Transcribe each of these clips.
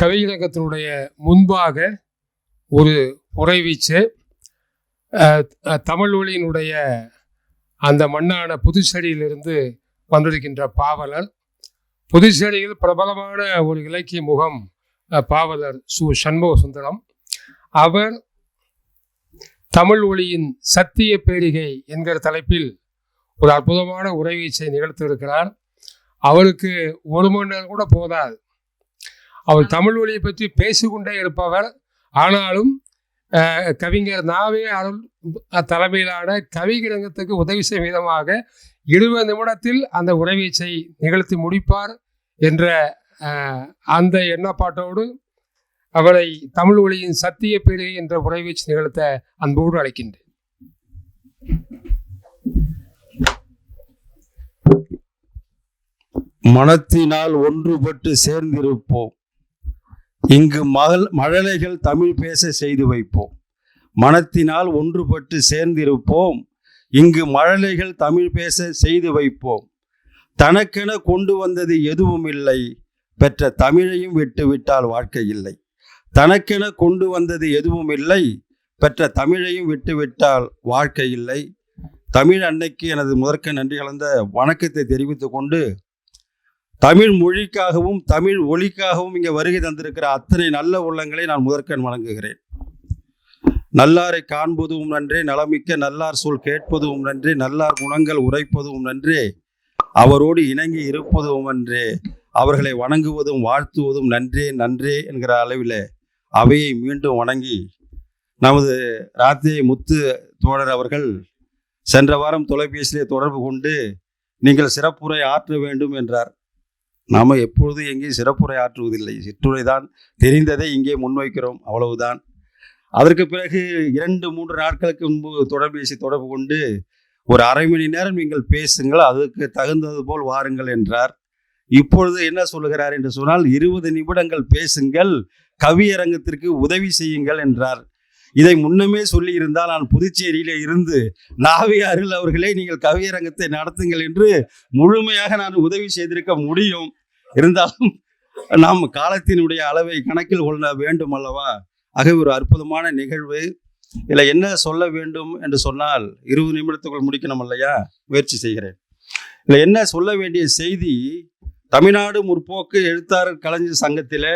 கவியரங்கத்தினுடைய முன்பாக ஒரு உறைவீச்சு தமிழ் ஒளியினுடைய அந்த மண்ணான புதுச்சேரியிலிருந்து வந்திருக்கின்ற பாவலர். புதுச்சேரியில் பிரபலமான ஒரு இலக்கிய முகம் பாவலர் சு சண்முக சுந்தரம் அவர் தமிழ் ஒளியின் சத்திய பேரிகை என்கிற தலைப்பில் ஒரு அற்புதமான உரைவீச்சை நிகழ்த்தியிருக்கிறார். அவருக்கு ஒரு மணி நேரம் கூட போதாது. அவர் தமிழ் மொழியை பற்றி பேசிக்கொண்டே இருப்பவர் ஆனாலும் கவிஞர் நாவே அருள் தலைமையிலான கவிகிரங்கத்துக்கு உதவி செய்யும் விதமாக இருபது நிமிடத்தில் அந்த உரைவீச்சை நிகழ்த்தி முடிப்பார் என்ற அந்த எண்ணப்பாட்டோடு அவரை தமிழ் மொழியின் சத்திய பேரு என்ற உரைவீச்சு நிகழ்த்த அன்போடு அழைக்கின்றேன். மனத்தினால் ஒன்றுபட்டு சேர்ந்திருப்போம். இங்கு மகள் மழலைகள் தமிழ் பேச செய்து வைப்போம். மனத்தினால் ஒன்றுபட்டு சேர்ந்திருப்போம். இங்கு மழலைகள் தமிழ் பேச செய்து வைப்போம். தனக்கென கொண்டு வந்தது எதுவும் இல்லை. பெற்ற தமிழையும் விட்டுவிட்டால் வாழ்க்கை இல்லை. தனக்கென கொண்டு வந்தது எதுவும் இல்லை. பெற்ற தமிழையும் விட்டுவிட்டால் வாழ்க்கை இல்லை. தமிழ் அன்னைக்கு எனது முதற்க நன்றி கலந்த வணக்கத்தை தெரிவித்துக்கொண்டு தமிழ் மொழிக்காகவும் தமிழ் ஒளிக்காகவும் இங்கே வருகை தந்திருக்கிற அத்தனை நல்ல உள்ளங்களை நான் முதற்கண் வணங்குகிறேன் நல்லாரை காண்பதும் நன்றே நலமிக்க நல்லார் சொல் கேட்பதும் நன்றே நல்லார் குணங்கள் உரைப்பதும் நன்றே அவரோடு இணங்கி இருப்பதும் நன்றே அவர்களை வணங்குவதும் வாழ்த்துவதும் நன்றே நன்றே என்கிற அளவில் அவையை மீண்டும் வணங்கி நமது ராத்திரி முத்து தோழர் அவர்கள் சென்ற வாரம் தொலைபேசியிலே தொடர்பு கொண்டு நீங்கள் சிறப்புரை ஆற்ற வேண்டும் என்றார். நாம் எப்பொழுது எங்கேயும் சிறப்புரை ஆற்றுவதில்லை சிற்றுரை தான் தெரிந்ததை இங்கே முன்வைக்கிறோம். அவ்வளவுதான். அதற்கு பிறகு இரண்டு மூன்று நாட்களுக்கு முன்பு தொடர்பேசி தொடர்பு கொண்டு ஒரு அரை மணி நேரம் நீங்கள் பேசுங்கள் அதுக்கு தகுந்தது போல் வாருங்கள் என்றார். இப்பொழுது என்ன சொல்லுகிறார் என்று சொன்னால் இருபது நிமிடங்கள் பேசுங்கள் கவியரங்கத்திற்கு உதவி செய்யுங்கள் என்றார். இதை முன்னமே சொல்லி இருந்தால் நான் புதுச்சேரியில் இருந்து நாவியாரில் அவர்களே நீங்கள் கவியரங்கத்தை நடத்துங்கள் என்று முழுமையாக நான் உதவி செய்திருக்க முடியும். இருந்தாலும் நாம் காலத்தினுடைய அளவை கணக்கில் கொள்ள வேண்டும் அல்லவா? ஆகவே ஒரு அற்புதமான நிகழ்வு. இதில் என்ன சொல்ல வேண்டும் என்று சொன்னால் இருபது நிமிடத்துக்குள் முடிக்கணும் இல்லையா? முயற்சி செய்கிறேன். இதில் என்ன சொல்ல வேண்டிய செய்தி? தமிழ்நாடு முற்போக்கு எழுத்தாளர் கலைஞர் சங்கத்தில்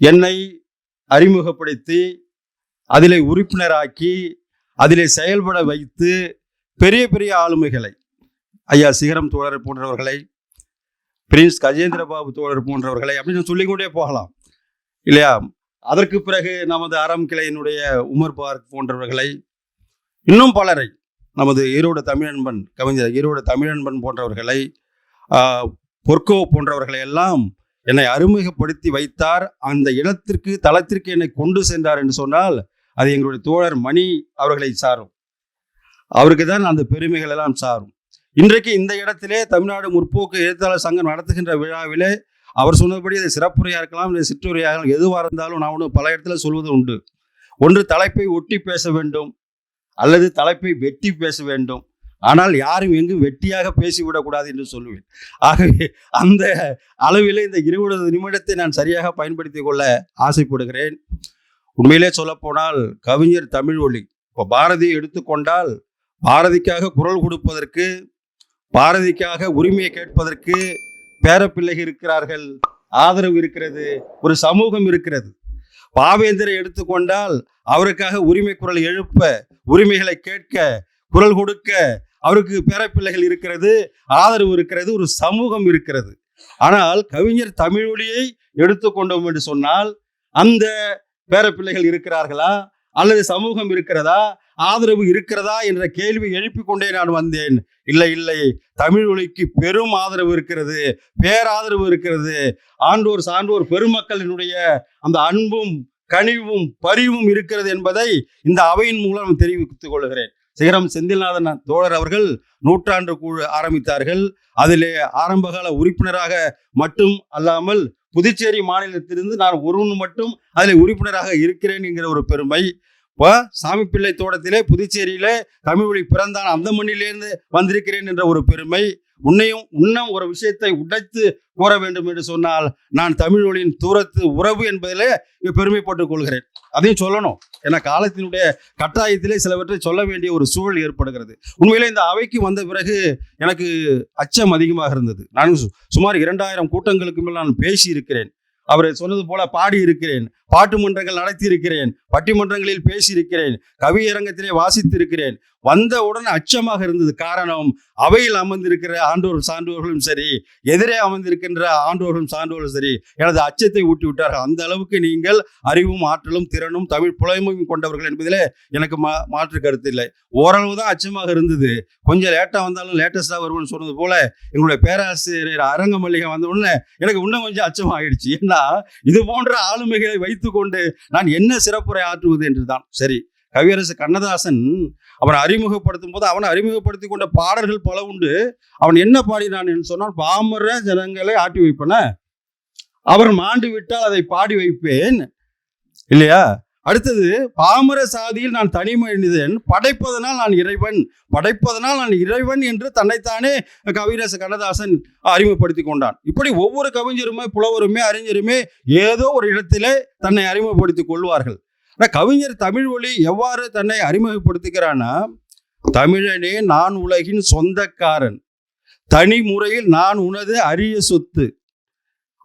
என்னை அறிமுகப்படுத்தி அதிலே உறுப்பினராக்கி அதிலே செயல்பட வைத்து பெரிய பெரிய ஆளுமைகளை ஐயா சிகரம் தோழர் போன்றவர்களை பிரின்ஸ் கஜேந்திர பாபு தோழர் போன்றவர்களை அப்படின்னு சொல்லிக்கொண்டே போகலாம். இல்லையா? அதற்கு பிறகு நமது அறம் கிளையினுடைய உமர் பார்க் போன்றவர்களை இன்னும் பலரை நமது ஈரோடு தமிழன்பன் கவிஞர் ஈரோடு தமிழன்பன் போன்றவர்களை பொற்கோ போன்றவர்களை எல்லாம் என்னை அறிமுகப்படுத்தி வைத்தார். அந்த இடத்திற்கு தளத்திற்கு என்னை கொண்டு சென்றார் என்று சொன்னால் அது எங்களுடைய தோழர் மணி அவர்களை சாரும். அவருக்கு தான் அந்த பெருமைகள் எல்லாம் சாரும். இன்றைக்கு இந்த இடத்திலே தமிழ்நாடு முற்போக்கு எழுத்தாளர் சங்கம் நடத்துகின்ற விழாவிலே அவர் சொன்னபடி அது சிறப்புரையாக இருக்கலாம் இல்லை சிற்றுரையாக இருக்கலாம், எதுவாக இருந்தாலும் நான் ஒன்று பல இடத்துல சொல்வது உண்டு. ஒன்று தலைப்பை ஒட்டி பேச வேண்டும் அல்லது தலைப்பை வெட்டி பேச வேண்டும். ஆனால் யாரும் எங்கும் வெட்டியாக பேசிவிடக்கூடாது என்று சொல்லுவேன். ஆகவே அந்த அளவிலே இந்த இருபது நிமிடத்தை நான் சரியாக பயன்படுத்திக் கொள்ள ஆசைப்படுகிறேன். உண்மையிலே சொல்லப்போனால் கவிஞர் தமிழ் ஒளி இப்போ பாரதியை எடுத்துக்கொண்டால் பாரதிக்காக குரல் கொடுப்பதற்கு பாரதிக்காக உரிமையை கேட்பதற்கு பேரப்பிள்ளைகள் இருக்கிறார்கள். ஆதரவு இருக்கிறது. ஒரு சமூகம் இருக்கிறது. பாவேந்தரை எடுத்துக்கொண்டால் அவருக்காக உரிமை குரல் எழுப்ப உரிமைகளை கேட்க குரல் கொடுக்க அவருக்கு பேரப்பிள்ளைகள் இருக்கிறது ஆதரவு இருக்கிறது ஒரு சமூகம் இருக்கிறது. ஆனால் கவிஞர் தமிழொலியை எடுத்துக்கொண்டோம் என்று சொன்னால் அந்த பேரப்பிள்ளைகள் இருக்கிறார்களா? அல்லது சமூகம் இருக்கிறதா? ஆதரவு இருக்கிறதா? என்ற கேள்வி எழுப்பிக் கொண்டே நான் வந்தேன். இல்லை இல்லை. தமிழ் ஒலிக்கு பெரும் ஆதரவு இருக்கிறது பேராதரவு இருக்கிறது. ஆண்டோர் சான்றோர் பெருமக்களினுடைய அந்த அன்பும் கனிவும் பரிவும் இருக்கிறது என்பதை இந்த அவையின் மூலம் தெரிவித்துக் கொள்கிறேன். சிகரம் செந்தில்நாதன் தோழர் அவர்கள் நூற்றாண்டு குழு ஆரம்பித்தார்கள். அதிலே ஆரம்பகால உறுப்பினராக மட்டும் அல்லாமல் புதுச்சேரி மாநிலத்திலிருந்து நான் ஒருவன் மட்டும் அதில் உறுப்பினராக இருக்கிறேன் என்கிற ஒரு பெருமை. இப்போ சாமி பிள்ளை தோட்டத்திலே புதுச்சேரியிலே தமிழ் மொழி பிறந்தான் அந்த மண்ணிலேருந்து வந்திருக்கிறேன் என்ற ஒரு பெருமை. உன்னையும் உன்னம் ஒரு விஷயத்தை உடைத்து கூற வேண்டும் என்று சொன்னால் நான் தமிழ் மொழியின் தூரத்து உறவு என்பதிலே பெருமைப்பட்டுக் கொள்கிறேன். அதையும் சொல்லணும். ஏன்னா காலத்தினுடைய கட்டாயத்திலே சிலவற்றை சொல்ல வேண்டிய ஒரு சூழல் ஏற்படுகிறது. உண்மையிலே இந்த அவைக்கு வந்த பிறகு எனக்கு அச்சம் அதிகமாக இருந்தது. நான் சு- சுமார் இரண்டாயிரம் கூட்டங்களுக்கு மேல் நான் பேசி இருக்கிறேன் அவர் சொன்னது போல பாடி இருக்கிறேன் பாட்டு மன்றங்கள் நடத்தியிருக்கிறேன் பட்டிமன்றங்களில் பேசியிருக்கிறேன் கவியரங்கத்திலே வாசித்திருக்கிறேன். வந்தவுடன் அச்சமாக இருந்தது. காரணம் அவையில் அமர்ந்திருக்கிற ஆண்டோர் சான்றோர்களும் சரி எதிரே அமர்ந்திருக்கின்ற ஆண்டோர்களும் சான்றோர்களும் சரி எனது அச்சத்தை ஊட்டி விட்டார்கள் அந்த அளவுக்கு நீங்கள் அறிவும் ஆற்றலும் திறனும் தமிழ் புலமையும் கொண்டவர்கள் என்பதிலே எனக்கு மா மாற்று கருத்து இல்லை. ஓரளவு தான் அச்சமாக இருந்தது. கொஞ்சம் லேட்டாக வந்தாலும் லேட்டஸ்டாக வருவோம்னு சொன்னது போல எங்களுடைய பேராசிரியர் அரங்க மல்லிகை வந்த உடனே எனக்கு இன்னும் கொஞ்சம் அச்சம் ஆயிடுச்சு ஏன்னா இது போன்ற ஆளுமைகளை வைத்து வைத்துக்கொண்டு நான் என்ன சிறப்புரை ஆற்றுவது என்றுதான். சரி கவியரசு கண்ணதாசன் அவனை அறிமுகப்படுத்தும் போது அவனை அறிமுகப்படுத்தி கொண்ட பாடல்கள் பல உண்டு. அவன் என்ன பாடினான் என்று சொன்னால் பாமர ஜனங்களை ஆட்டி வைப்பன. அவர் மாண்டு விட்டால் அதை பாடி வைப்பேன். இல்லையா? அடுத்தது பாமர சாதியில் நான் தனி மனிதன் படைப்பதனால் நான் இறைவன் படைப்பதனால் நான் இறைவன் என்று தன்னைத்தானே கவிரச கண்ணதாசன் அறிமுகப்படுத்தி கொண்டான். இப்படி ஒவ்வொரு கவிஞருமே புலவருமே அறிஞருமே ஏதோ ஒரு இடத்திலே தன்னை அறிமுகப்படுத்திக் கொள்வார்கள். ஆனால் கவிஞர் தமிழ் ஒளி எவ்வாறு தன்னை அறிமுகப்படுத்துகிறான்னா தமிழனே நான் உலகின் சொந்தக்காரன். தனி முறையில் நான் உனது அரிய சொத்து.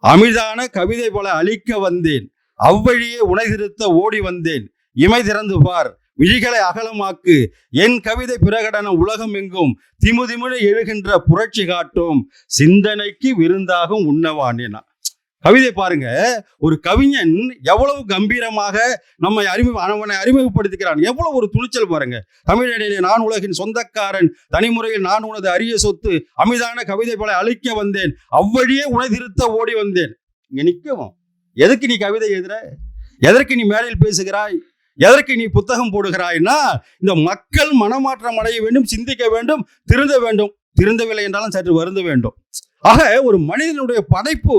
அமிழ்தான கவிதை போல அழிக்க வந்தேன். அவ்வழியே உணர்திருத்த ஓடி வந்தேன். இமை திறந்து பார் விழிகளை அகலமாக்கு. என் கவிதை பிரகடன உலகம் எங்கும் திமுதிமுன எழுகின்ற புரட்சி காட்டும். சிந்தனைக்கு விருந்தாகும் உண்ணவானேனா கவிதை பாருங்க ஒரு கவிஞன் எவ்வளவு கம்பீரமாக நம்மை அறிமு அவனை அறிமுகப்படுத்திக்கிறான் எவ்வளவு ஒரு துணிச்சல் பாருங்க. தமிழனிலே நான் உலகின் சொந்தக்காரன் தனிமுறையில் நான் உனது அரிய சொத்து அமிதான கவிதை போல அழிக்க வந்தேன். அவ்வழியே உணர்திருத்த ஓடி வந்தேன். இங்க நிற்கவும். எதுக்கு நீ கவிதை எழுதுற? எதற்கு நீ மேடையில் பேசுகிறாய்? எதற்கு நீ புத்தகம் போடுகிறாய்னா இந்த மக்கள் மனமாற்றம் அடைய வேண்டும் சிந்திக்க வேண்டும் திருந்த வேண்டும். திருந்தவில்லை என்றாலும் சற்று வருந்த வேண்டும். ஆக ஒரு மனிதனுடைய படைப்பு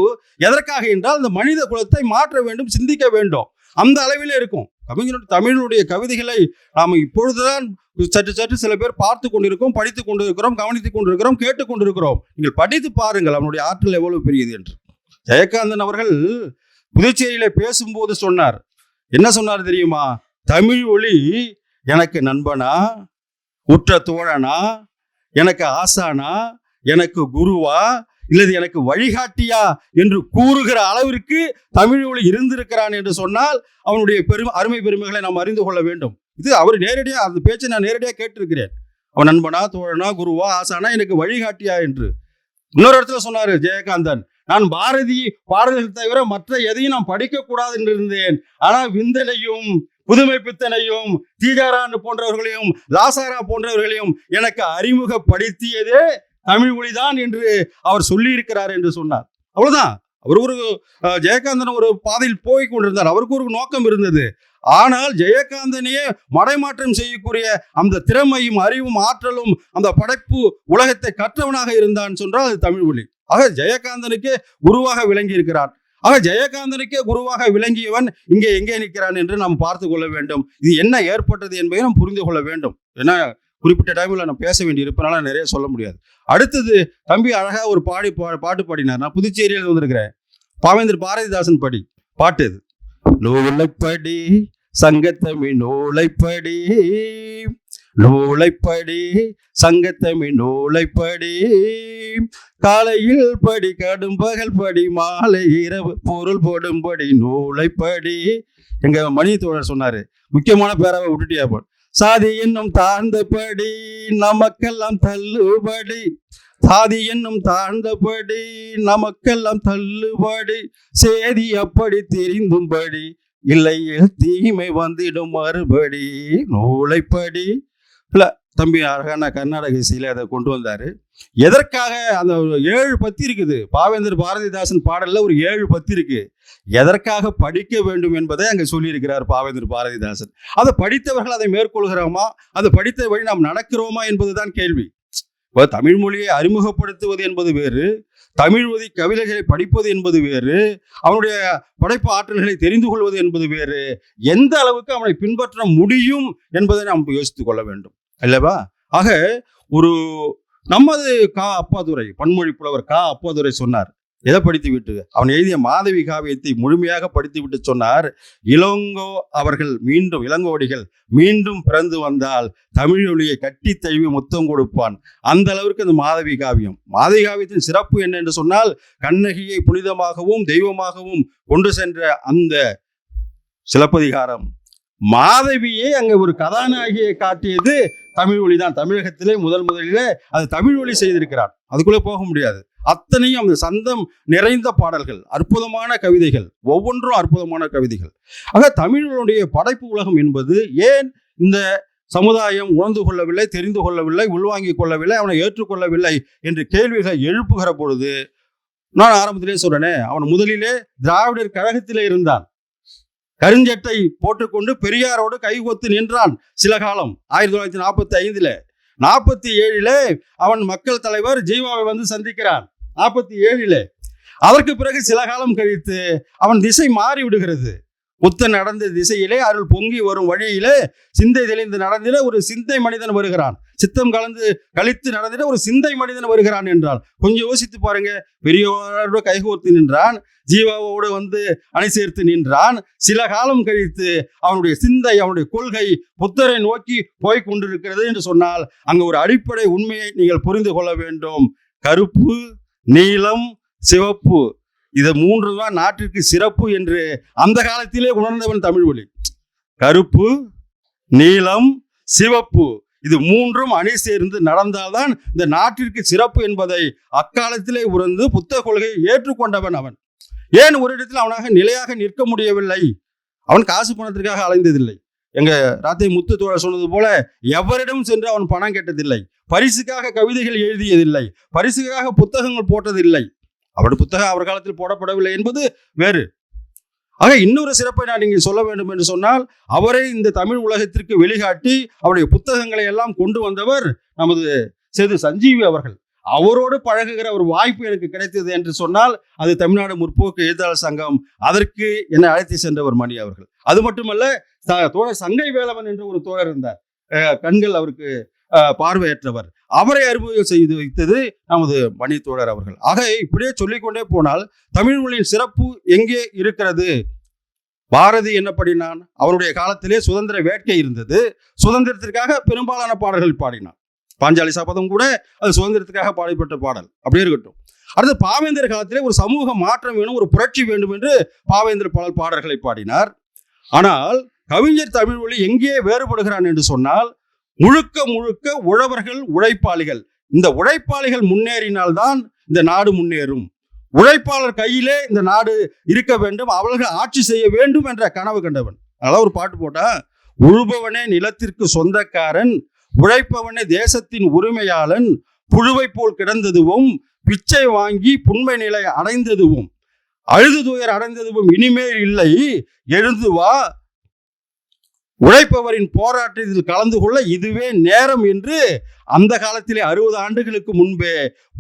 எதற்காக என்றால் இந்த மனித குலத்தை மாற்ற வேண்டும் சிந்திக்க வேண்டும். அந்த அளவில் இருக்கும். கவிஞனுடைய தமிழனுடைய கவிதைகளை நாம் இப்பொழுதுதான் சற்று சற்று சில பேர் பார்த்து கொண்டிருக்கோம் படித்து கொண்டிருக்கிறோம் கவனித்துக் கொண்டிருக்கிறோம் கேட்டுக்கொண்டிருக்கிறோம் நீங்கள் படித்து பாருங்கள் அவனுடைய ஆற்றல் எவ்வளவு பெரியது என்று. ஜெயகாந்தன் அவர்கள் புதுச்சேரியில பேசும்போது சொன்னார். என்ன சொன்னார் தெரியுமா? தமிழ் ஒளி எனக்கு நண்பனா உற்ற தோழனா எனக்கு ஆசானா எனக்கு குருவா இல்லது எனக்கு வழிகாட்டியா என்று கூறுகிற அளவிற்கு தமிழ் ஒளி இருந்திருக்கிறான் என்று சொன்னால் அவனுடைய பெருமை அருமை பெருமைகளை நாம் அறிந்து கொள்ள வேண்டும். இது அவர் நேரடியாக அந்த பேச்சை நான் நேரடியாக கேட்டிருக்கிறேன். அவன் நண்பனா தோழனா குருவா ஆசானா எனக்கு வழிகாட்டியா என்று. இன்னொரு இடத்துல சொன்னாரு ஜெயகாந்தன். நான் பாரதி பாடல்கள் தவிர மற்ற எதையும் நான் படிக்கக்கூடாது என்று இருந்தேன். ஆனால் விந்தனையும் புதுமை பித்தனையும் தீஜாரான் போன்றவர்களையும் லாசாரா போன்றவர்களையும் எனக்கு அறிமுகப்படுத்தியதே தமிழ் மொழிதான் என்று அவர் சொல்லியிருக்கிறார் என்று சொன்னார். அவ்வளவுதான். அவர் ஒரு ஜெயகாந்தன் ஒரு பாதையில் போய் கொண்டிருந்தார். அவருக்கு ஒரு நோக்கம் இருந்தது. ஆனால் ஜெயகாந்தனையே மடைமாற்றம் செய்யக்கூடிய அந்த திறமையும் அறிவும் ஆற்றலும் அந்த படைப்பு உலகத்தை கற்றவனாக இருந்தான் சொன்னால் அது தமிழ் மொழி. ஆக ஜெயகாந்தனுக்கு குருவாக விளங்கி இருக்கிறார் ஆக ஜெயகாந்தனுக்கே குருவாக விளங்கியவன் இங்கே எங்கே நிற்கிறான் என்று நாம் பார்த்து கொள்ள வேண்டும். இது என்ன ஏற்பட்டது என்பதை நாம் புரிந்து கொள்ள வேண்டும். ஏன்னா குறிப்பிட்ட டைமில் நான் பேச வேண்டி இருப்பனால நிறைய சொல்ல முடியாது. அடுத்தது தம்பி அழகா ஒரு பாடி பா- பாட்டு பாடினார். நான் புதுச்சேரியில் வந்திருக்கிறேன். பாவேந்தர் பாரதிதாசன் படி பாட்டு இது. நூலைப்படி சங்கத்தமிழ் நூலைப்படி நூலைப்படி சங்கத்தமிழ் நூலைப்படி காலையில் படி கடும் பகல் படி மாலை இரவு பொருள் போடும்படி நூலைப்படி. எங்க மணி தோழர் சொன்னாரு முக்கியமான பேராவை விட்டுட்டியா போ சாதி என்னும் தாழ்ந்தபடி நமக்கெல்லாம் தள்ளுபடி. சாதி என்னும் தாழ்ந்தபடி நமக்கெல்லாம் தள்ளுபடி. சேதி அப்படி தெரிந்தும்படி இல்லையில் தீமை வந்திடும் மறுபடி. நூலைப்படி இல்லை தம்பி அழகான கர்நாடக இசையில் அதை கொண்டு வந்தார். எதற்காக அந்த ஏழு பத்தி இருக்குது. பாவேந்தர் பாரதிதாசன் பாடலில் ஒரு ஏழு பத்தி இருக்கு. எதற்காக படிக்க வேண்டும் என்பதை அங்கே சொல்லியிருக்கிறார் பாவேந்தர் பாரதிதாசன். அதை படித்தவர்கள் அதை மேற்கொள்கிறோமா? அதை படித்த வழி நாம் நடக்கிறோமா என்பதுதான் கேள்வி. இப்போ தமிழ் மொழியை அறிமுகப்படுத்துவது என்பது வேறு. தமிழ் மொழி கவிதைகளை படிப்பது என்பது வேறு. அவனுடைய படைப்பு ஆற்றல்களை தெரிந்து கொள்வது என்பது வேறு. எந்த அளவுக்கு அவனை பின்பற்ற முடியும் என்பதை நாம் யோசித்துக் கொள்ள வேண்டும். அல்லவா? ஆக ஒரு நமது கா அப்பாதுரை பன்மொழி புலவர் கா அப்பாதுரை சொன்னார். எதை படித்து விட்டு? அவன் எழுதிய மாதவி காவியத்தை முழுமையாக படித்து விட்டு சொன்னார் இளங்கோ அவர்கள் மீண்டும் இளங்கோடிகள் மீண்டும் பிறந்து வந்தால் தமிழ் மொழியை கட்டி தழுவி முத்தம் கொடுப்பான். அந்த அளவிற்கு அந்த மாதவி காவியம். மாதவி காவியத்தின் சிறப்பு என்ன என்று சொன்னால் கண்ணகியை புனிதமாகவும் தெய்வமாகவும் கொண்டு சென்ற அந்த சிலப்பதிகாரம். மாதவியே அங்கே ஒரு கதாநாயகியை காட்டியது தமிழ் மொழி தான் தமிழகத்திலே முதல் முதலிலே அது தமிழ் மொழி செய்திருக்கிறார். அதுக்குள்ளே போக முடியாது. அத்தனையும் அந்த சந்தம் நிறைந்த பாடல்கள் அற்புதமான கவிதைகள் ஒவ்வொன்றும் அற்புதமான கவிதைகள். ஆக தமிழனுடைய படைப்பு உலகம் என்பது ஏன் இந்த சமுதாயம் உணர்ந்து கொள்ளவில்லை தெரிந்து கொள்ளவில்லை உள்வாங்கிக் கொள்ளவில்லை அவனை ஏற்றுக்கொள்ளவில்லை என்று கேள்விகளை எழுப்புகிற பொழுது நான் ஆரம்பத்திலே சொல்றேனே அவன் முதலிலே திராவிடர் கழகத்திலே இருந்தான். கருஞ்சட்டை போட்டுக்கொண்டு பெரியாரோடு கைகொத்து நின்றான் சில காலம். ஆயிரத்தி தொள்ளாயிரத்தி நாற்பத்தி ஐந்துல நாற்பத்தி ஏழிலே அவன் மக்கள் தலைவர் ஜீவாவை வந்து சந்திக்கிறான் நாற்பத்தி ஏழிலே அதற்கு பிறகு சில காலம் கழித்து அவன் திசை மாறி விடுகிறது புத்தன் நடந்த திசையிலே அருள் பொங்கி வரும் வழியிலே சிந்தை தெளிந்து நடந்திட ஒரு சிந்தை மனிதன் வருகிறான். சித்தம் கலந்து கழித்து நடந்திட ஒரு சிந்தை மனிதன் வருகிறான் என்றால் கொஞ்சம் யோசித்து பாருங்க. பெரியவரோட கைகோர்த்து நின்றான் ஜீவாவோடு வந்து அணி சேர்த்து நின்றான். சில காலம் கழித்து அவனுடைய சிந்தை அவனுடைய கொள்கை புத்தரை நோக்கி போய் கொண்டிருக்கிறது என்று சொன்னால் அங்க ஒரு அடிப்படை உண்மையை நீங்கள் புரிந்து கொள்ள வேண்டும். கருப்பு நீலம் சிவப்பு. இது மூன்று தான் நாட்டிற்கு சிறப்பு என்று அந்த காலத்திலே உணர்ந்தவன் தமிழ் மொழி. கருப்பு நீலம் சிவப்பு இது மூன்றும் அணி சேர்ந்து நடந்தால்தான் இந்த நாட்டிற்கு சிறப்பு என்பதை அக்காலத்திலே உணர்ந்து புத்த கொள்கையை ஏற்றுக்கொண்டவன் அவன். ஏன் ஒரு இடத்தில் அவனாக நிலையாக நிற்க முடியவில்லை? அவன் காசு பணத்திற்காக அலைந்ததில்லை. எங்க ராத்தை முத்து தோழர் சொன்னது போல எவரிடம் சென்று அவன் பணம் கேட்டதில்லை. பரிசுக்காக கவிதைகள் எழுதியதில்லை. பரிசுக்காக புத்தகங்கள் போட்டதில்லை. அவருடைய புத்தகம் அவர் காலத்தில் போடப்படவில்லை என்பது வேறு. ஆக இன்னொரு சிறப்பை நான் நீங்கள் சொல்ல வேண்டும் என்று சொன்னால் அவரை இந்த தமிழ் உலகத்திற்கு வெளிகாட்டி அவருடைய புத்தகங்களை எல்லாம் கொண்டு வந்தவர் நமது சேது சஞ்சீவி அவர்கள். அவரோடு பழகுகிற ஒரு வாய்ப்பு எனக்கு கிடைத்தது என்று சொன்னால் அது தமிழ்நாடு முற்போக்கு எழுத்தாளர் சங்கம் அதற்கு என்னை அழைத்து சென்றவர் மணி அவர்கள். அது மட்டுமல்ல தோழர் சங்கை வேலவன் என்ற ஒரு தோழர் இருந்தார். கண்கள் அவருக்கு அஹ், பார்வையற்றவர். அவரை அறிமுகம் செய்து வைத்தது நமது மணித்தோழர் தோழர் அவர்கள். ஆக இப்படியே சொல்லிக்கொண்டே போனால் தமிழ் மொழியின் சிறப்பு எங்கே இருக்கிறது? பாரதி என்ன பாடினான்? அவருடைய காலத்திலே சுதந்திர வேட்கை இருந்தது. சுதந்திரத்திற்காக பெரும்பாலான பாடல்கள் பாடினான். பாஞ்சாலி சபதம் கூட அது சுதந்திரத்துக்காக பாடப்பட்ட பாடல். அப்படியே இருக்கட்டும். அடுத்து பாவேந்தர் காலத்திலே ஒரு சமூக மாற்றம் வேணும் ஒரு புரட்சி வேண்டும் என்று பாவேந்தர் பல பாடல்களை பாடினார். ஆனால் கவிஞர் தமிழ் மொழி எங்கே வேறுபடுகிறான் என்று சொன்னால் முழுக்க முழுக்க உழவர்கள் உழைப்பாளிகள். இந்த உழைப்பாளிகள் முன்னேறினால்தான் இந்த நாடு முன்னேறும். உழைப்பாளர் கையிலே இந்த நாடு இருக்க வேண்டும் அவர்கள் ஆட்சி செய்ய வேண்டும் என்ற கனவு கண்டவன். அதான் ஒரு பாட்டு போட்டா உழுபவனே நிலத்திற்கு சொந்தக்காரன் உழைப்பவனே தேசத்தின் உரிமையாளன் புழுவை போல் கிடந்ததுவும் பிச்சை வாங்கி புண்மை நிலை அடைந்ததுவும் அழுது துயர் அடைந்ததுவும் இனிமேல் இல்லை எழுந்து வா உழைப்பவரின் போராட்டத்தில் கலந்து கொள்ள இதுவே நேரம் என்று அந்த காலத்திலே அறுபது ஆண்டுகளுக்கு முன்பே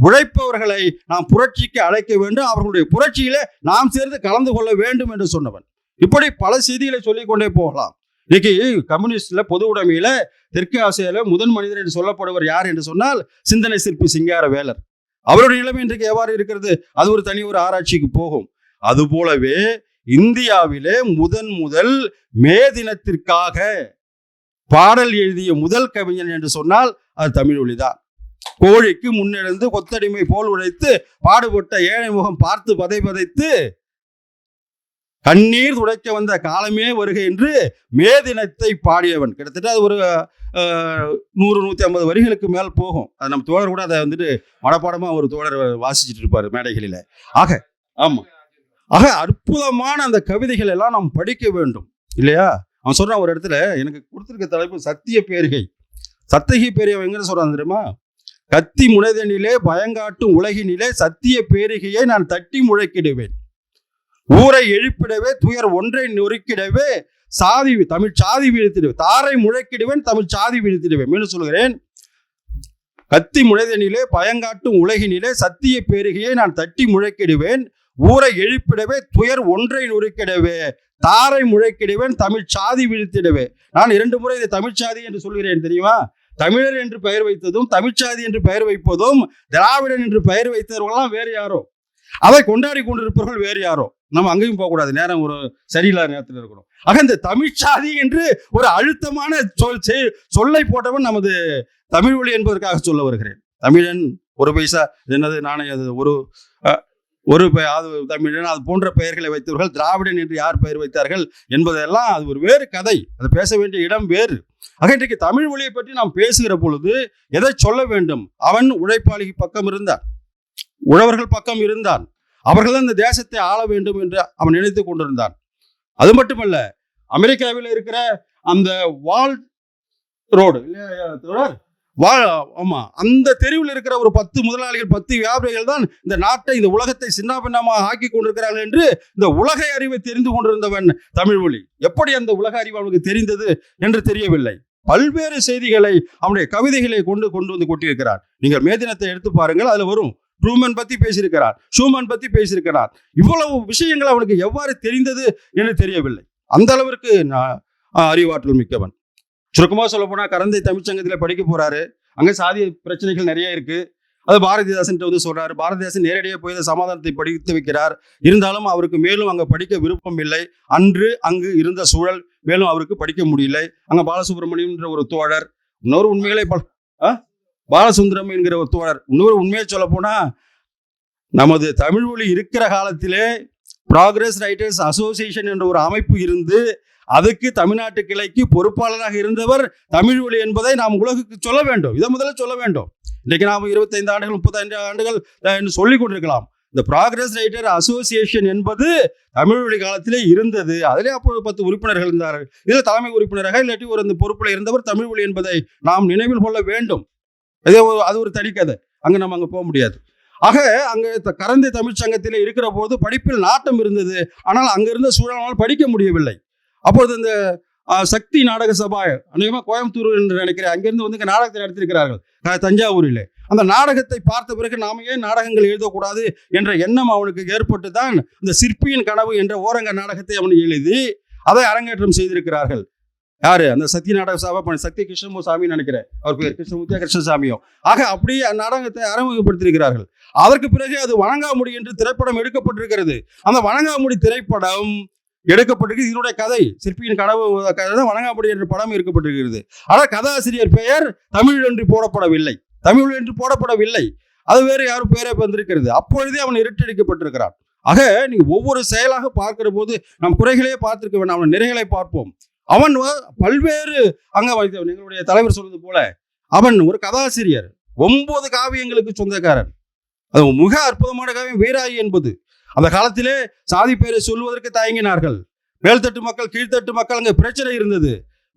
உழைப்பவர்களை நாம் புரட்சிக்கு அழைக்க வேண்டும். அவர்களுடைய புரட்சியிலே நாம் சேர்ந்து கலந்து கொள்ள வேண்டும் என்று சொன்னவன். இப்படி பல செய்திகளை சொல்லிக்கொண்டே போகலாம். இன்னைக்கு கம்யூனிஸ்ட்ல பொது உடைமையில தெற்கு ஆசியால முதன் மனிதர் என்று சொல்லப்படுவர் யார் என்று சொன்னால் சிந்தனை சிற்பி சிங்கார வேலர் அவருடைய நிலைமை இன்றைக்கு எவ்வாறு இருக்கிறது? அது ஒரு தனி ஒரு ஆராய்ச்சிக்கு போகும். அது போலவே இந்தியாவிலே முதன் முதல் மே தினத்திற்காக பாடல் எழுதிய முதல் கவிஞன் என்று சொன்னால் அது தமிழ் ஒளிதான் கோழிக்கு முன்னெழுந்து கொத்தடிமை போல் உழைத்து பாடுபட்ட ஏழை முகம் பார்த்து பதை பதைத்து கண்ணீர் துடைக்க வந்த காலமே வருகை என்று மே தினத்தை பாடியவன். கிட்டத்தட்ட அது ஒரு நூறு நூத்தி ஐம்பது வரிகளுக்கு மேல் போகும். அது நம்ம தோழர் கூட அதை வந்துட்டு மனப்பாடமா ஒரு தோழர் வாசிச்சுட்டு இருப்பாரு மேடைகளில். ஆக ஆமாம் ஆக அற்புதமான அந்த கவிதைகள் எல்லாம் நாம் படிக்க வேண்டும். இல்லையா? அவன் சொல்கிறான் ஒரு இடத்துல எனக்கு கொடுத்துருக்க தலைப்பு சத்திய பேரிகை. சத்தகி பேரிகை எங்கன்னு சொல்கிறான் தெரியுமா? கத்தி முனைதனிலே பயங்காட்டும் உலகினிலே சத்திய பேரிகையை நான் தட்டி முழக்கிடுவேன் ஊரை எழுப்பிடவே துயர் ஒன்றை நொறுக்கிடவே சாதி தமிழ் சாதி வீழ்த்திடுவேன். தாரை முழக்கிடுவேன் தமிழ் சாதி வீழ்த்திடுவேன். மீண்டும் சொல்கிறேன் கத்தி முனைதனிலே பயங்காட்டும் உலகினிலே சத்திய பேரிகையை நான் தட்டி முழக்கிடுவேன் ஊரை எழுப்பிடவே துயர் ஒன்றை நுறுக்கிடவே தாரை முழைக்கிடுவேன் தமிழ் சாதி வீழ்த்திடவே. நான் இரண்டு முறை இதை தமிழ் சாதி என்று சொல்கிறேன் தெரியுமா? தமிழர் என்று பெயர் வைத்ததும் தமிழ்ச்சாதி என்று பெயர் வைப்பதும் திராவிடன் என்று பெயர் வைத்தவர்கள்லாம் வேறு யாரோ? அதை கொண்டாடி கொண்டிருப்பவர்கள் வேறு யாரோ? நம்ம அங்கேயும் போகக்கூடாது நேரம் ஒரு சரியில்லாத நேரத்தில் இருக்கணும் ஆக இந்த தமிழ்ச்சாதி என்று ஒரு அழுத்தமான சொல் செ- சொல்லை போட்டவன் நமது தமிழ் மொழி என்பதற்காக சொல்ல வருகிறேன். தமிழன் ஒரு பைசா என்னது நாணயம் அது ஒரு ஒரு அது தமிழன் அது போன்ற பெயர்களை வைத்தவர்கள் திராவிடன் என்று யார் பெயர் வைத்தார்கள் என்பதெல்லாம் அது ஒரு வேறு கதை அது பேச வேண்டிய இடம் வேறு ஆக இன்றைக்கு தமிழ் மொழியை பற்றி நாம் பேசுகிற பொழுது எதை சொல்ல வேண்டும் அவன் உழைப்பாளி பக்கம் இருந்தான் உழவர்கள் பக்கம் இருந்தான் அவர்கள் தான் இந்த தேசத்தை ஆள வேண்டும் என்று அவன் நினைத்து கொண்டிருந்தான் அது மட்டுமல்ல அமெரிக்காவில் இருக்கிற அந்த வால் ரோடு இல்லையா வா ஆமா அந்த தெருவில் இருக்கிற ஒரு பத்து முதலாளிகள் பத்து வியாபாரிகள் தான் இந்த நாட்டை இந்த உலகத்தை சின்னாபின்னமாக ஆக்கி கொண்டிருக்கிறார்கள் என்று இந்த உலக அறிவை தெரிந்து கொண்டிருந்தவன் தமிழ்மொழி எப்படி அந்த உலக அறிவு அவனுக்கு தெரிந்தது என்று தெரியவில்லை. பல்வேறு செய்திகளை அவனுடைய கவிதைகளை கொண்டு கொண்டு வந்து கொட்டியிருக்கிறார். நீங்கள் மேதினத்தை எடுத்து பாருங்கள் அதுல வரும் ட்ரூமன் பத்தி பேசியிருக்கிறார் ஷூமன் பத்தி பேசியிருக்கிறார். இவ்வளவு விஷயங்கள் அவனுக்கு எவ்வாறு தெரிந்தது என்று தெரியவில்லை. அந்த அளவிற்கு நான் அறிவாற்றல் மிக்கவன். சுருக்கமாக சொல்ல போனால் கரந்தை தமிழ்ச்சங்கத்தில் படிக்க போகிறாரு அங்கே சாதிய பிரச்சனைகள் நிறைய இருக்கு. அது பாரதிதாசன் வந்து சொல்றாரு. பாரதிதாசன் நேரடியாக போய் சமாதானத்தை படித்து வைக்கிறார். இருந்தாலும் அவருக்கு மேலும் அங்கே படிக்க விருப்பம் இல்லை. அன்று அங்கு இருந்த சூழல் மேலும் அவருக்கு படிக்க முடியலை. அங்கே பாலசுப்ரமணியம்ன்ற ஒரு தோழர் இன்னொரு உண்மைகளை ப- ஆ? பாலசுந்தரம் என்கிற ஒரு தோழர் இன்னொரு உண்மையை சொல்ல போனா நமது தமிழ் மொழி இருக்கிற காலத்திலே ப்ராக்ரஸ் ரைட்டர்ஸ் அசோசியேஷன் என்ற ஒரு அமைப்பு இருந்து அதுக்கு தமிழ்நாட்டு கிளைக்கு பொறுப்பாளராக இருந்தவர் தமிழ் ஒளி என்பதை நாம் உலகுக்கு சொல்ல வேண்டும். இதை முதல்ல சொல்ல வேண்டும். இன்றைக்கு நாம் இருபத்தைந்து ஆண்டுகள் முப்பத்தைந்து ஆண்டுகள் என்று சொல்லிக் கொண்டிருக்கலாம். இந்த ப்ராக்ரஸ் ரைட்டர் அசோசியேஷன் என்பது தமிழ் வழி காலத்திலே இருந்தது. அதிலே அப்பொழுது பத்து உறுப்பினர்கள் இருந்தார்கள். இதில் தலைமை உறுப்பினராக இல்லாட்டி ஒரு அந்த பொறுப்பில் இருந்தவர் தமிழ் மொழி என்பதை நாம் நினைவில் கொள்ள வேண்டும். இதே ஒரு- அது ஒரு தனிக்கதை அங்கே நம்ம அங்கே போக முடியாது. ஆக அங்கே த- கரந்தை தமிழ்ச் சங்கத்தில் இருக்கிற போது படிப்பில் நாட்டம் இருந்தது. ஆனால் அங்கே இருந்த சூழலால் படிக்க முடியவில்லை. அப்பொழுது இந்த சக்தி நாடக சபா அநேகமாக கோயம்புத்தூர் என்று நினைக்கிறேன் அங்கிருந்து வந்து இங்கே நாடகத்தை நடத்தியிருக்கிறார்கள் தஞ்சாவூரில். அந்த நாடகத்தை பார்த்த பிறகு நாம ஏன் நாடகங்கள் எழுதக்கூடாது என்ற எண்ணம் அவனுக்கு ஏற்பட்டு தான் இந்த சிற்பியின் கனவு என்ற ஓரங்க நாடகத்தை அவன் எழுதி அதை அரங்கேற்றம் செய்திருக்கிறார்கள். யாரு? அந்த சக்தி நாடக சபா பண்ண சக்தி கிருஷ்ணமூசாமி நினைக்கிறேன். அவர் பேர் கிருஷ்ணமூர்த்தியா கிருஷ்ணசாமியோ ஆக அப்படியே அந்த நாடகத்தை அறிமுகப்படுத்தியிருக்கிறார்கள். அதற்கு பிறகு அது வணங்காமுடி என்று திரைப்படம் எடுக்கப்பட்டிருக்கிறது. அந்த வணங்காமுடி திரைப்படம் எடுக்கப்பட்டிருக்கு. இதனுடைய கதை சிற்பியின் கனவு கதை தான் என்ற படம் எடுக்கப்பட்டிருக்கிறது. ஆனால் கதாசிரியர் பெயர் தமிழ் என்று போடப்படவில்லை. தமிழ் என்று போடப்படவில்லை. அது வேறு யாரும் பெயரை வந்திருக்கிறது. அப்பொழுதே அவன் இருட்டடிக்கப்பட்டிருக்கிறான். ஆக நீ ஒவ்வொரு செயலாக பார்க்கிற போது நம் குறைகளையே பார்த்திருக்க வேண்டாம். அவன் நிறைகளை பார்ப்போம். அவன் பல்வேறு அங்க வைத்தவன் எங்களுடைய தலைவர் சொன்னது போல அவன் ஒரு கதாசிரியர். ஒன்பது காவியங்களுக்கு சொந்தக்காரன். அது மிக அற்புதமான காவியம் வீராயி என்பது. அந்த காலத்திலே சாதி பெயரை சொல்வதற்கு தயங்கினார்கள். மேல்தட்டு மக்கள் கீழ்த்தட்டு மக்கள் அங்கே பிரச்சனை இருந்தது.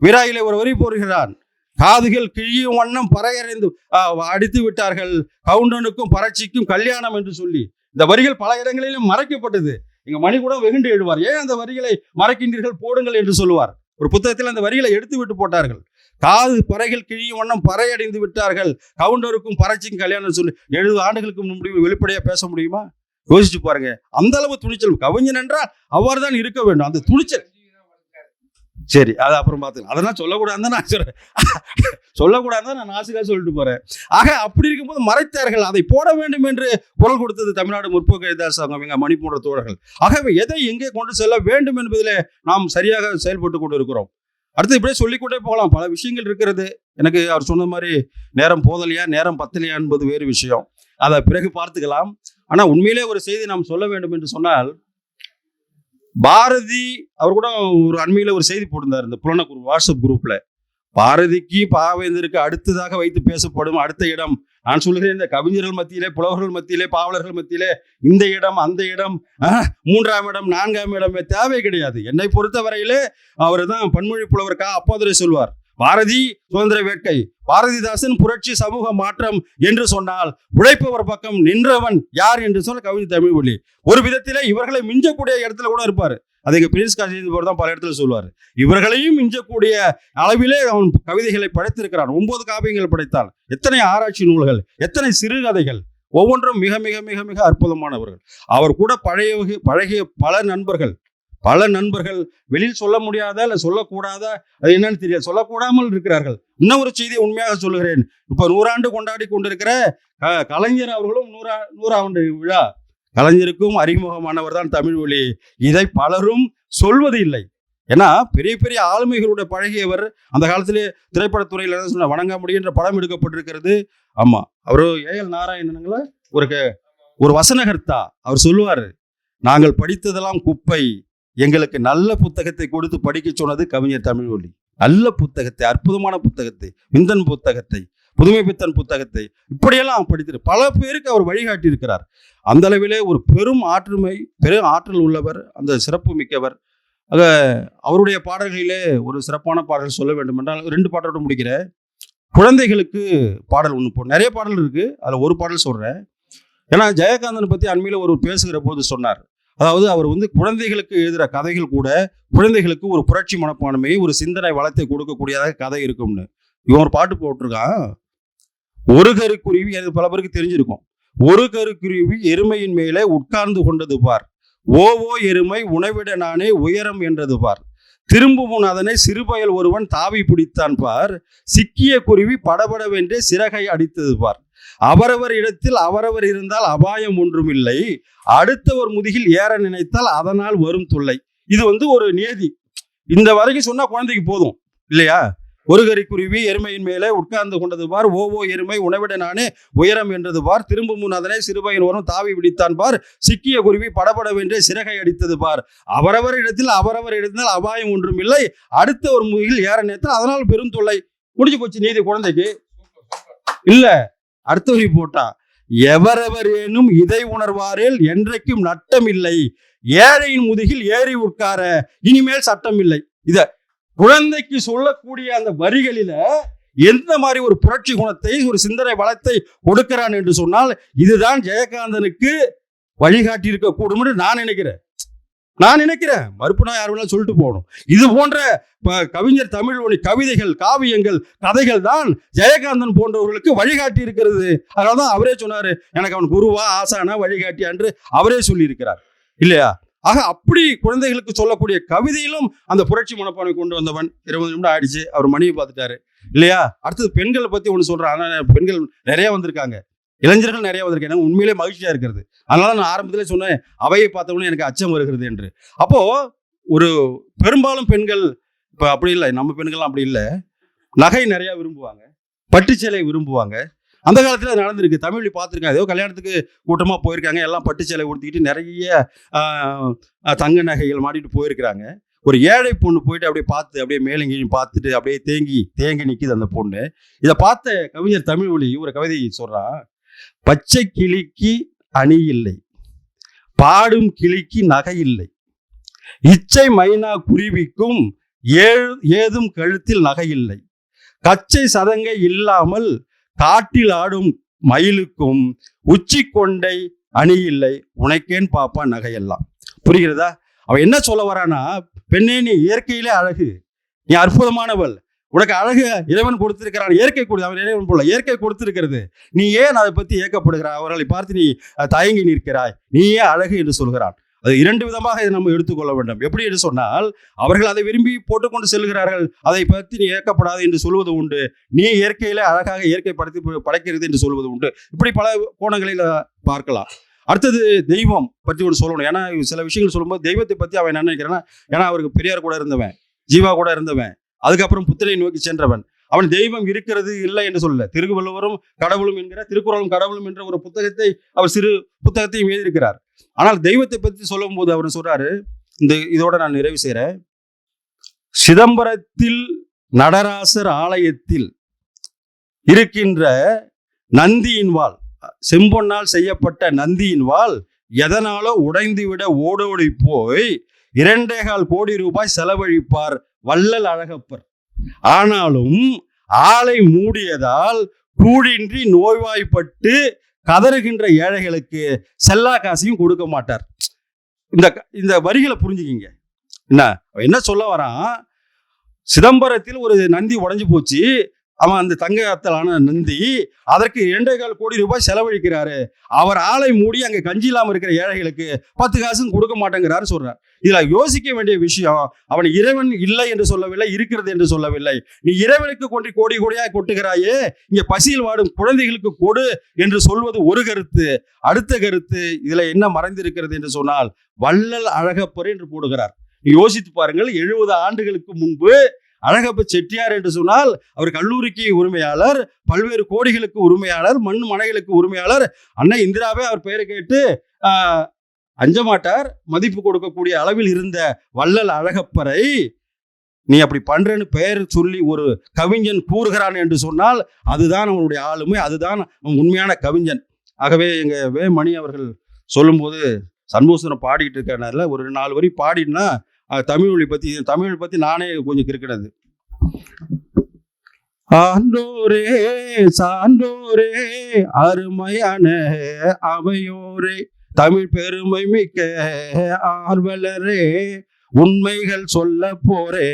விராயிலே ஒரு வரி போடுகிறான். காதுகள் கிழியும் வண்ணம் பறையறைந்து அடித்து விட்டார்கள். கவுண்டனுக்கும் பறட்சிக்கும் கல்யாணம் என்று சொல்லி. இந்த வரிகள் பல இடங்களிலும் மறைக்கப்பட்டது. இங்க மணி கூட வெகுண்டு எழுவார். ஏன் அந்த வரிகளை மறைக்கின்றீர்கள் போடுங்கள் என்று சொல்லுவார். ஒரு புத்தகத்தில் அந்த வரிகளை எடுத்து விட்டு போட்டார்கள். காது பறைகள் கிழியும் வண்ணம் பறையடைந்து விட்டார்கள். கவுண்டருக்கும் பறட்சிக்கும் கல்யாணம் சொல்லி எழுபது ஆண்டுகளுக்கு முன்பு வெளிப்படையாக பேச முடியுமா? யோசிச்சு பாருங்க. அந்த அளவு துணிச்சல் கவிஞன் என்றால் அவ்வாறு தான் இருக்க வேண்டும். அந்த துணிச்சல். சரி அது அப்புறம் பார்த்துக்கலாம். அதெல்லாம் சொல்லக்கூடாதுன்னு நான் சொல்றேன். சொல்லக்கூடாதுன்னு நான் நாசுக்காக சொல்லிட்டு போறேன். ஆக அப்படி இருக்கும்போது மறைத்தார்கள். அதை போட வேண்டும் என்று குரல் கொடுத்தது தமிழ்நாடு முற்போக்கு எழுதார் அவங்க மணி போன்ற தோழர்கள். ஆகவே எதை எங்கே கொண்டு செல்ல வேண்டும் என்பதிலே நாம் சரியாக செயல்பட்டு கொண்டு இருக்கிறோம் அடுத்து இப்படியே சொல்லிக்கொண்டே போகலாம். பல விஷயங்கள் இருக்கிறது. எனக்கு அவர் சொன்ன மாதிரி நேரம் போதலையா நேரம் பத்தலையா என்பது வேறு விஷயம். அதை பிறகு பார்த்துக்கலாம். ஆனா உண்மையிலே ஒரு செய்தி நாம் சொல்ல வேண்டும் என்று சொன்னால் பாரதி அவர் கூட ஒரு அண்மையில ஒரு செய்தி போட்டிருந்தார் இந்த புலனக்குரு வாட்ஸ்அப் குரூப்ல. பாரதிக்கு பாவேந்தருக்கு அடுத்ததாக வைத்து பேசப்படும் அடுத்த இடம். நான் சொல்கிறேன் இந்த கவிஞர்கள் மத்தியிலே புலவர்கள் மத்தியிலே பாவலர்கள் மத்தியிலே இந்த இடம் அந்த இடம் ஆஹ், மூன்றாம் இடம் நான்காம் இடம் தேவை கிடையாது. என்னை பொறுத்தவரையிலே அவர் தான் பன்மொழி புலவர் கா. அப்போதரை சொல்வார். பாரதி சுதந்திர வேட்கை. பாரதிதாசன் புரட்சி சமூக மாற்றம் என்று சொன்னால் உழைப்பவர் பக்கம் நின்றவன் யார் என்று சொல்ல கவிஞர் தமிழ்மொழி ஒரு விதத்தில் இவர்களை மிஞ்சக்கூடிய இடத்துல கூட இருப்பார். அதை எங்கள் பிரின்ஸ் காசி போர் தான் பல இடத்துல சொல்லுவார். இவர்களையும் மிஞ்சக்கூடிய அளவிலே அவன் கவிதைகளை படைத்திருக்கிறான். ஒன்பது காவியங்கள் படைத்தான் எத்தனை ஆராய்ச்சி நூல்கள் எத்தனை சிறுகதைகள் ஒவ்வொன்றும் மிக மிக மிக மிக அற்புதமானவர்கள். அவர் கூட பழைய பழகிய பல நண்பர்கள். பல நண்பர்கள் வெளியில் சொல்ல முடியாத இல்லை சொல்லக்கூடாத? அது என்னன்னு தெரியாது. சொல்லக்கூடாமல் இருக்கிறார்கள். இன்னும் ஒரு செய்தியை உண்மையாக சொல்லுகிறேன். இப்போ நூறாண்டு கொண்டாடி கொண்டிருக்கிற க கலைஞர் அவர்களும் நூறா நூறாண்டு விழா. கலைஞருக்கும் அறிமுகமானவர் தான் தமிழ் மொழி இதை பலரும் சொல்வது இல்லை. ஏன்னா பெரிய பெரிய ஆளுமைகளோட பழகியவர் அந்த காலத்திலே திரைப்படத்துறையில் என்ன சொன்ன வணங்காமுடி என்ற படம் எடுக்கப்பட்டிருக்கிறது. ஆமாம் அவர் ஏஎல் நாராயணனுங்களா ஒரு ஒரு வசனகர்த்தா. அவர் சொல்லுவார் நாங்கள் படித்ததெல்லாம் குப்பை. எங்களுக்கு நல்ல புத்தகத்தை கொடுத்து படிக்க சொன்னது கவிஞர் தமிழ்மொழி நல்ல புத்தகத்தை அற்புதமான புத்தகத்தை விந்தன் புத்தகத்தை புதுமை பித்தன் புத்தகத்தை இப்படியெல்லாம் படித்திரு. பல பேருக்கு அவர் வழிகாட்டி இருக்கிறார் அந்த அளவிலே ஒரு பெரும் ஆற்றுமை பெரும் ஆற்றல் உள்ளவர் அந்த சிறப்பு மிக்கவர். ஆக அவருடைய பாடல்களிலே ஒரு சிறப்பான பாடல் சொல்ல வேண்டும் என்றால் ரெண்டு பாடலோட முடிக்கிற குழந்தைகளுக்கு பாடல் ஒன்று போ நிறைய பாடல் இருக்குது அதில் ஒரு பாடல் சொல்கிறேன் ஏன்னா ஜெயகாந்தனை பற்றி அண்மையில் ஒரு பேசுகிற போது சொன்னார். அதாவது அவர் வந்து குழந்தைகளுக்கு எழுதுகிற கதைகள் கூட குழந்தைகளுக்கு ஒரு புரட்சி மனப்பான்மையை ஒரு சிந்தனை வளத்தை கொடுக்கக்கூடியதாக கதை இருக்கும்னு. இவன் ஒரு பாட்டு போட்டிருக்கான். ஒரு கருக்குருவி எனக்கு பல பேருக்கு தெரிஞ்சிருக்கும். ஒரு கருக்குருவி எருமையின் மேலே உட்கார்ந்து கொண்டது பார். ஓவோ எருமை உணவிட நானே உயரம் என்றது பார். திரும்பும் அதனை சிறுபயல் ஒருவன் தாவி பிடித்தான் பார். சிக்கிய குருவி படபடவென்றே சிறகை அடித்தது பார். அவரவர் இடத்தில் அவரவர் இருந்தால் அபாயம் ஒன்றுமில்லை. அடுத்தவர் முதுகில் ஏற நினைத்தால் அதனால் வரும் தொல்லை. இது வந்து ஒரு நியதி. இந்த வரைக்கும் சொன்னா குழந்தைக்கு போதும். இல்லையா? ஒரு கறிக்குருவி எருமையின் மேலே உட்கார்ந்து கொண்டது பார். ஓவோ எருமை உணவிட நானே உயரம் என்றது பார். திரும்ப முன் அதனை சிறுபையன் வரும் தாவி பிடித்தான் பார். சிக்கிய குருவி படபடவென்றே சிறகை அடித்தது பார். அவரவர் இடத்தில் அவரவர் இடத்தில் அபாயம் ஒன்றும் இல்லை அடுத்த ஒரு முகில் ஏற நினைத்தால் அதனால் பெரும் தொல்லை. முடிஞ்சு போச்சு நீதி குழந்தைக்கு. இல்ல. அடுத்த வரி போட்டா எவரெவரேனும் ஏனும் இதை உணர்வாரேல் என்றைக்கும் நட்டம் இல்லை ஏழையின் முதுகில் ஏறி உட்கார இனிமேல் சட்டம் இல்லை இத குழந்தைக்கு சொல்லக்கூடிய அந்த வரிகளில எந்த மாதிரி ஒரு புரட்சி குணத்தை ஒரு சிந்தனை வளத்தை கொடுக்கிறான் என்று சொன்னால் இதுதான் ஜெயகாந்தனுக்கு வழிகாட்டி இருக்கக்கூடும் என்று நான் நினைக்கிறேன். நான் நினைக்கிறேன் மறுப்புனா யார் வேணாலும் சொல்லிட்டு போகணும். இது போன்ற ப- கவிஞர் தமிழ் மொழி கவிதைகள் காவியங்கள் கதைகள் தான் ஜெயகாந்தன் போன்றவர்களுக்கு வழிகாட்டி இருக்கிறது. அதனால தான் அவரே சொன்னாரு எனக்கு அவன் குருவா ஆசானா வழிகாட்டி என்று அவரே சொல்லியிருக்கிறார். இல்லையா? ஆக அப்படி குழந்தைகளுக்கு சொல்லக்கூடிய கவிதையிலும் அந்த புரட்சி மனப்பான்மை கொண்டு வந்தவன் இருபது நிமிடம் ஆயிடுச்சு. அவர் மணியை பார்த்துட்டாரு. இல்லையா? அடுத்தது பெண்களை பத்தி ஒன்று சொல்றேன். ஆனால் பெண்கள் நிறைய வந்திருக்காங்க. இளைஞர்கள் நிறைய வந்திருக்காங்க எனக்கு உண்மையிலே மகிழ்ச்சியாக இருக்கிறது. அதனால நான் ஆரம்பத்தில் சொன்னேன் அவையை பார்த்தவொடனே எனக்கு அச்சம் வருகிறது என்று. அப்போது ஒரு பெரும்பாலும் பெண்கள் இப்போ அப்படி இல்லை. நம்ம பெண்கள்லாம் அப்படி இல்லை. நகை நிறையா விரும்புவாங்க. பட்டுச்சேலை விரும்புவாங்க. அந்த காலத்தில் நடந்திருக்கு. தமிழ் பார்த்துருக்காங்க ஏதோ கல்யாணத்துக்கு கூட்டமாக போயிருக்காங்க. எல்லாம் பட்டுச்சேலை உடுத்திக்கிட்டு நிறைய தங்க நகைகள் மாட்டிட்டு போயிருக்கிறாங்க. ஒரு ஏழை பொண்ணு போயிட்டு அப்படியே பார்த்து அப்படியே மேலங்கியும் பார்த்துட்டு அப்படியே தேங்கி தேங்கி நிற்கிது அந்த பொண்ணு. இதை பார்த்த கவிஞர் தமிழ் ஒளி ஒரு கவிதை சொல்கிறான் பச்சை கிளிக்கு அணி இல்லை. பாடும் கிளிக்கு நகை இல்லை. இச்சை மைனா குருவிக்கும் ஏதும் கழுத்தில் நகை இல்லை. கச்சை சதங்கை இல்லாமல் காட்டில் ஆடும் மயிலுக்கும் உச்சி கொண்டை அணி இல்லை. உனக்கேன் பாப்பா நகையெல்லாம். புரிகிறதா? அவன் என்ன சொல்ல வரானா பெண்ணே நீ இயற்கையிலே அழகு. நீ அற்புதமானவள். உனக்கு அழகு இறைவன் கொடுத்திருக்கிறான். இயற்கை கொடு அவன் இறைவன் போல இயற்கை கொடுத்திருக்கிறது. நீ ஏன் அதை பத்தி ஏக்கப்படுகிறாய்? அவர்களை பார்த்து நீ தயங்கி நிற்கிறாய். நீ ஏன் அழகு என்று சொல்கிறான். அது இரண்டு விதமாக இதை நம்ம எடுத்துக்கொள்ள வேண்டும். எப்படி என்று சொன்னால் அவர்கள் அதை விரும்பி போட்டுக்கொண்டு செல்கிறார்கள். அதை பற்றி நீ ஏற்கப்படாது என்று சொல்வது உண்டு. நீ இயற்கையில அழகாக இயற்கை படைத்து படைக்கிறது என்று சொல்வது உண்டு. இப்படி பல கோணங்களில் பார்க்கலாம். அடுத்தது தெய்வம் பற்றி ஒன்று சொல்லணும். ஏன்னா சில விஷயங்கள் சொல்லும்போது தெய்வத்தை பற்றி அவன் என்ன நினைக்கிறான்னா ஏன்னா அவருக்கு பெரியார் கூட இருந்தவன் ஜீவா கூட இருந்தவன். அதுக்கப்புறம் புத்தனை நோக்கி சென்றவன். அவன் தெய்வம் இருக்கிறது இல்லை என்று சொல்லல. திருவள்ளுவரும் கடவுளும் என்கிற திருக்குறளும் கடவுளும் என்ற ஒரு புத்தகத்தை அவர் சிறு புத்தகத்தையும் எழுதியிருக்கிறார். ஆனால் தெய்வத்தை பற்றி சொல்லும்போது அவர் சொல்றாரு இந்த இதோட நான் நிறைவு செய்கிறேன் சிதம்பரத்தில் நடராசர் ஆலயத்தில் இருக்கின்ற நந்தியின் வாள் செம்பொன்னால் செய்யப்பட்ட நந்தியின் வாள் எதனாலோ உடைந்துவிட ஓடோடி போய் இரண்டேகால் கோடி ரூபாய் செலவழிப்பார் வள்ளல் அழகப்பர். ஆனாலும் ஆலை மூடியதால் கூடின்றி நோய்வாய்ப்பட்டு கதறுகின்ற ஏழைகளுக்கு செல்லா காசையும் கொடுக்க மாட்டார். இந்த இந்த வரிகளை புரிஞ்சுக்கிங்க. என்ன? என்ன சொல்ல வரான்? சிதம்பரத்தில் ஒரு நந்தி உடஞ்சி போச்சு. அவன் அந்த தங்க அத்தலான நந்தி அதற்கு இரண்டே கால் கோடி ரூபாய் செலவழிக்கிறாரு. அவர் ஆலை மூடி அங்கே கஞ்சி இல்லாமல் இருக்கிற ஏழைகளுக்கு பத்து காசும் கொடுக்க மாட்டேங்கிறாரு சொல்றார். இதில் யோசிக்க வேண்டிய விஷயம் அவன் இறைவன் இல்லை என்று சொல்லவில்லை இருக்கிறது என்று சொல்லவில்லை. நீ இறைவனுக்கு கொண்டு கோடி கோடியாக கொட்டுகிறாயே இங்கே பசியில் வாடும் குழந்தைகளுக்கு கொடு என்று சொல்வது ஒரு கருத்து. அடுத்த கருத்து இதில் என்ன மறைந்திருக்கிறது என்று சொன்னால் வள்ளல் அழகப்பர் என்று போடுகிறார். நீ யோசித்து பாருங்கள் எழுபது ஆண்டுகளுக்கு முன்பு அழகப்ப செட்டியார் என்று சொன்னால் அவர் கல்லூரிக்கு உரிமையாளர் பல்வேறு கோடிகளுக்கு உரிமையாளர் மண் மனைகளுக்கு உரிமையாளர். அன்னை இந்திராவே அவர் பெயரை கேட்டு அஞ்சமாட்டார். மதிப்பு கொடுக்கக்கூடிய அளவில் இருந்த வள்ளல் அழகப்பரை நீ அப்படி பண்றேன்னு பெயர் சொல்லி ஒரு கவிஞன் கூறுகிறான் என்று சொன்னால் அதுதான் அவனுடைய ஆளுமை அதுதான் உண்மையான கவிஞன். ஆகவே எங்க வே மணி அவர்கள் சொல்லும்போது சண்முகசுந்தரம் பாடிட்டு இருக்கனால ஒரு நாலு வரி பாடினா தமிழ் மொழி பத்தி தமிழ் பத்தி நானே கொஞ்சம் கிறுக்கினது. ஆண்டோரே சான்றோரே அருமையான அவையோரே தமிழ் பெருமை மிக்க ஆர்வலரே உண்மைகள் சொல்ல போரே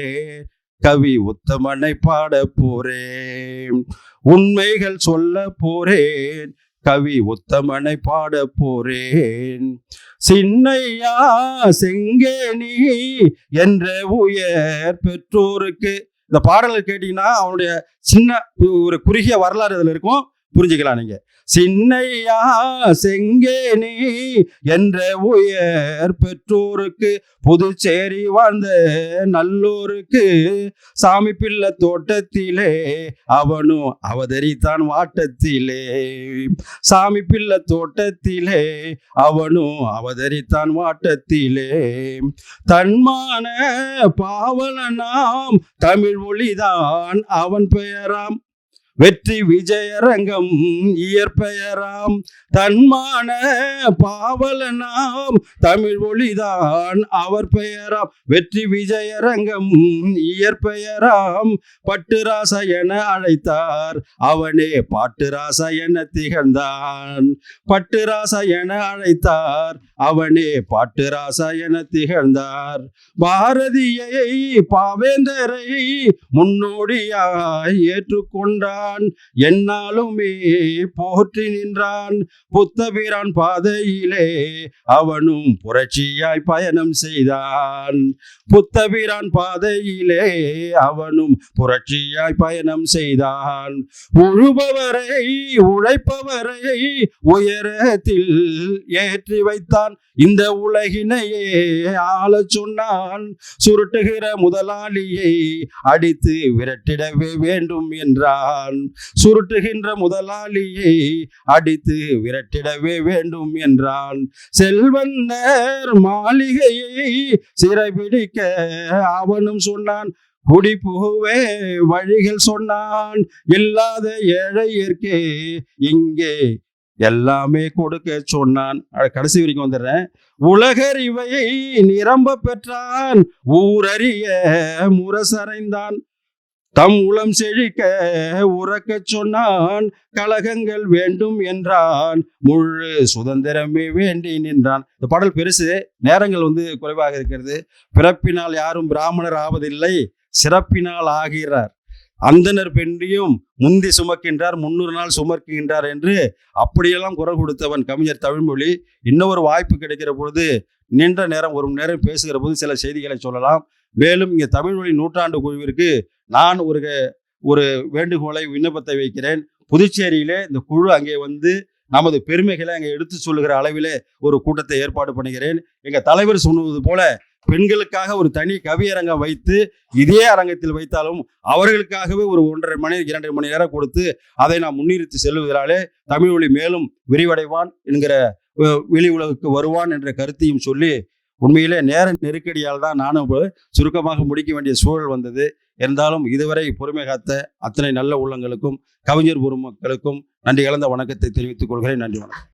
கவி உத்தமனை பாட போறேன். உண்மைகள் சொல்ல போறேன் கவி உத்தமனை பாட போறேன். சின்னையா செங்கேணி என்ற உயர் பெற்றோருக்கு. இந்த பாடலை கேட்டீங்கன்னா அவனுடைய சின்ன ஒரு குறுகிய வரலாறு இதில் இருக்கும். புரிஞ்சுக்கலாம் நீங்க. சின்னையா செங்கேணி என்ற உயர் பெற்றோருக்கு புதுச்சேரி வாழ்ந்த நல்லோருக்கு சாமி பிள்ளை தோட்டத்திலே அவனும் அவதரித்தான் வாட்டத்திலே. சாமி பிள்ளை தோட்டத்திலே அவனும் அவதரித்தான் வாட்டத்திலே. தன்மான பாவலனாம் தமிழ் மொழிதான் அவன் பெயராம். வெற்றி விஜயரங்கம் இயற்பெயராம். தன்மான பாவலனாம். தமிழ் மொழிதான் அவர் பெயராம். வெற்றி விஜயரங்கம் இயற்பெயராம். பட்டுராசா என அழைத்தார். அவனே பாட்டுராசா என திகழ்ந்தான். பட்டுராசா என அழைத்தார். அவனே பாட்டுராசா என திகழ்ந்தார். பாரதியை பாவேந்தரை முன்னோடியாய் ஏற்றுக்கொண்டார். நின்றான். என்னாலுமே போற்றி நின்றான். புத்தபிரான் பாதையிலே அவனும் புரட்சியாய் பயணம் செய்தான். புத்தபிரான் பாதையிலே அவனும் புரட்சியாய் பயணம் செய்தான். உழுபவரை உழைப்பவரை உயரத்தில் ஏற்றி வைத்தான். இந்த உலகினையே ஆளச் சொன்னான். சுருட்டுகிற முதலாளியை அடித்து விரட்டிடவே வேண்டும் என்றான். சுருட்டுகின்ற முதலாளியை அடித்து விரட்டிடவே வேண்டும் என்றான். செல்வந்தர் மாளிகையை சிறைபிடிக்க அவனும் சொன்னான் குடி புகுவே வழிகள் சொன்னான் இல்லாத ஏழையர்க்கே இங்கே எல்லாமே கொடுக்க சொன்னான். கடைசி வரைக்கும் வந்துடுறேன். உலகறிவையை நிரம்ப பெற்றான் ஊரறிய முரசறைந்தான். தம் உளம் செழிக்க உறக்கச் சொன்னான் கலகங்கள் வேண்டும் என்றான். முழு சுதந்திரமே வேண்டி நின்றான். இந்த பாடல் பெருசு நேரங்கள் வந்து குறைவாக இருக்கிறது. பிறப்பினால் யாரும் பிராமணர் ஆவதில்லை சிறப்பினால் ஆகிறார். அந்தனர் பெண்ணையும் முந்தி சுமக்கின்றார் முன்னூறு நாள் சுமக்கின்றார் என்று அப்படியெல்லாம் குரல் கொடுத்தவன் கவிஞர் தமிழ்மொழி. இன்னொரு வாய்ப்பு கிடைக்கிற பொழுது நின்ற நேரம் ஒரு மணி நேரம் பேசுகிற போது சில செய்திகளை சொல்லலாம். மேலும் இங்கே தமிழ்மொழி நூற்றாண்டு குழுவிற்கு நான் ஒரு ஒரு வேண்டுகோளை விண்ணப்பத்தை வைக்கிறேன். புதுச்சேரியிலே இந்த குழு அங்கே வந்து நமது பெருமைகளை அங்கே எடுத்து சொல்லுகிற அளவிலே ஒரு கூட்டத்தை ஏற்பாடு பண்ணுகிறேன். எங்கள் தலைவர் சொன்னது போல பெண்களுக்காக ஒரு தனி கவியரங்கம் வைத்து இதே அரங்கத்தில் வைத்தாலும் அவர்களுக்காகவே ஒரு ஒன்றரை மணி இரண்டரை மணி நேரம் கொடுத்து அதை நாம் முன்னிறுத்தி செல்வதனாலே தமிழ் மொழி மேலும் விரிவடைவான் என்கிற வெளி உலகுக்கு வருவான் என்ற கருத்தையும் சொல்லி உண்மையிலே நேர நெருக்கடியால் தான் நானும் சுருக்கமாக முடிக்க வேண்டிய சூழல் வந்தது. இருந்தாலும் இதுவரை பொறுமை காத்த அத்தனை நல்ல உள்ளங்களுக்கும் கவிஞர் பெருமக்களுக்கும் நன்றி கலந்த வணக்கத்தை தெரிவித்துக் கொள்கிறேன். நன்றி வணக்கம்.